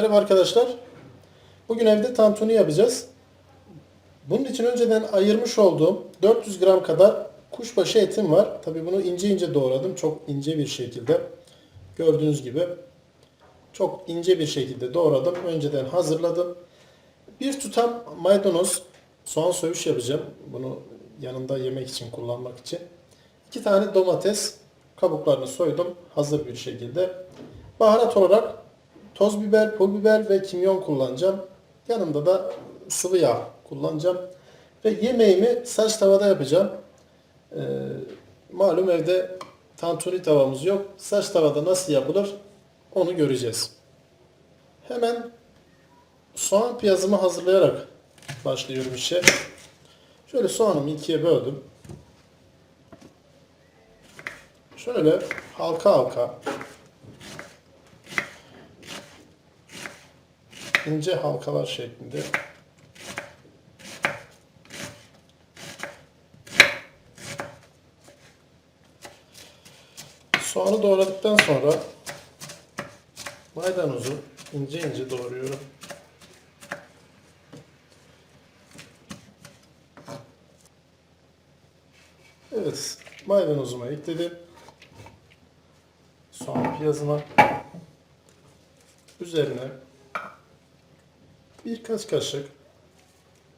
Merhaba arkadaşlar. Bugün evde tantuni yapacağız. Bunun için önceden ayırmış olduğum 400 gram kadar kuşbaşı etim var. Tabi bunu ince ince doğradım. Çok ince bir şekilde. Gördüğünüz gibi. Çok ince bir şekilde doğradım. Önceden hazırladım. Bir tutam maydanoz, soğan söğüş yapacağım. Bunu yanında yemek için kullanmak için. İki tane domates kabuklarını soydum. Hazır bir şekilde. Baharat olarak toz biber, pul biber ve kimyon kullanacağım. Yanında da sıvı yağ kullanacağım. Ve yemeğimi saç tavada yapacağım. Ee, malum evde tantuni tavamız yok. Saç tavada nasıl yapılır onu göreceğiz. Hemen soğan piyazımı hazırlayarak başlıyorum işe. Şöyle soğanımı ikiye böldüm. Şöyle halka halka ince halkalar şeklinde soğanı doğradıktan sonra maydanozu ince ince doğruyorum. Evet, maydanozumu ekledim. Soğan piyazıma üzerine birkaç kaşık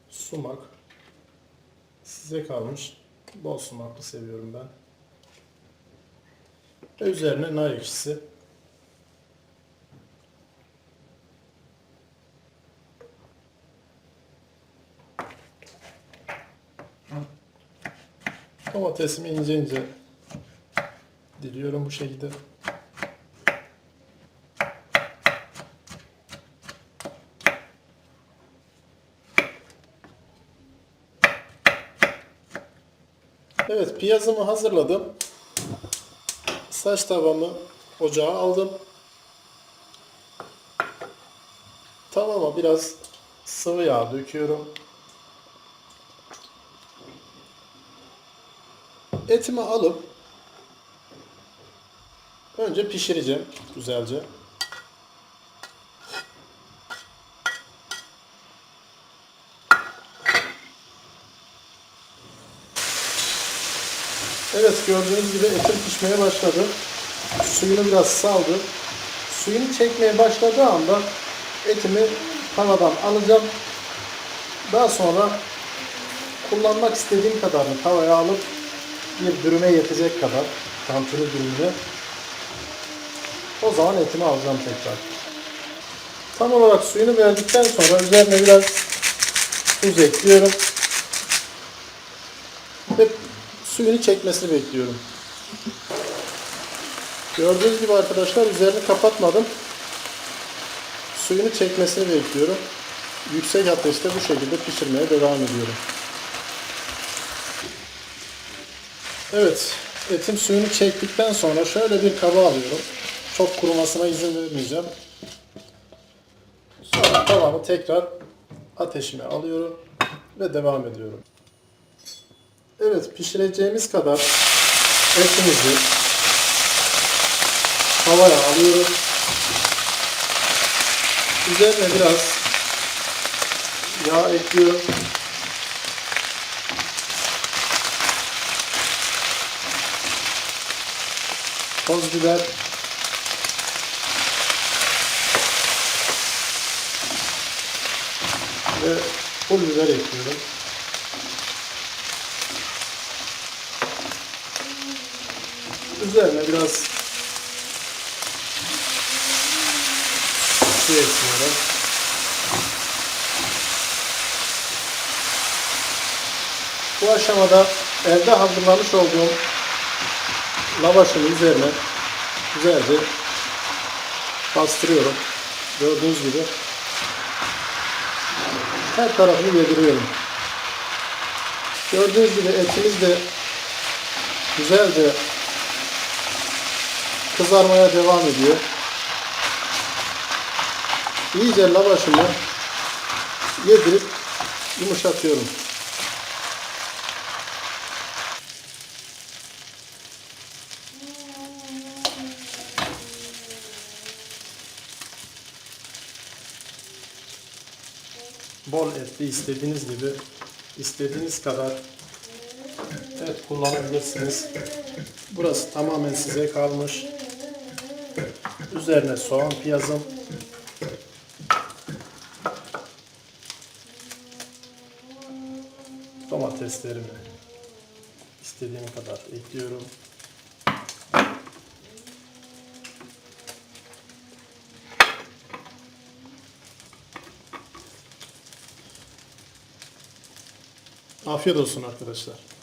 sumak size kalmış. Bol sumaklı seviyorum ben. Ve üzerine nar ekşisi. Domatesimi ince ince diliyorum bu şekilde. Evet piyazımı hazırladım. Saç tavamı ocağa aldım. Tavama biraz sıvı yağ döküyorum. Etimi alıp önce pişireceğim güzelce. Evet gördüğünüz gibi etim pişmeye başladı. Suyunu biraz saldı. Suyunu çekmeye başladığı anda etimi tavadan alacağım. Daha sonra kullanmak istediğim kadarını tavaya alıp bir dürüme yetecek kadar tantuni dürümüne o zaman etimi alacağım tekrar. Tam olarak suyunu verdikten sonra üzerine biraz tuz ekliyorum. Ve suyunu çekmesini bekliyorum. Gördüğünüz gibi arkadaşlar üzerini kapatmadım. Suyunu çekmesini bekliyorum. Yüksek ateşte bu şekilde pişirmeye devam ediyorum. Evet, etim suyunu çektikten sonra şöyle bir kaba alıyorum. Çok kurumasına izin vermeyeceğim. Sonra tavamı tekrar ateşime alıyorum ve devam ediyorum. Evet, pişireceğimiz kadar etimizi tavaya alıyorum. Üzerine biraz yağ ekliyorum. Toz biber. Ve pul biber ekliyorum. Üzerine biraz su ekliyorum. Bu aşamada evde hazırlamış olduğum lavaşın üzerine güzelce bastırıyorum. Gördüğünüz gibi her tarafını yediriyorum. Gördüğünüz gibi etimiz de güzelce kızarmaya devam ediyor. İyice lavaşımı yedirip yumuşatıyorum. bol etli istediğiniz gibi istediğiniz kadar et kullanabilirsiniz. Burası tamamen size kalmış. Üzerine soğan piyazım. Domateslerimi istediğim kadar ekliyorum. Afiyet olsun arkadaşlar.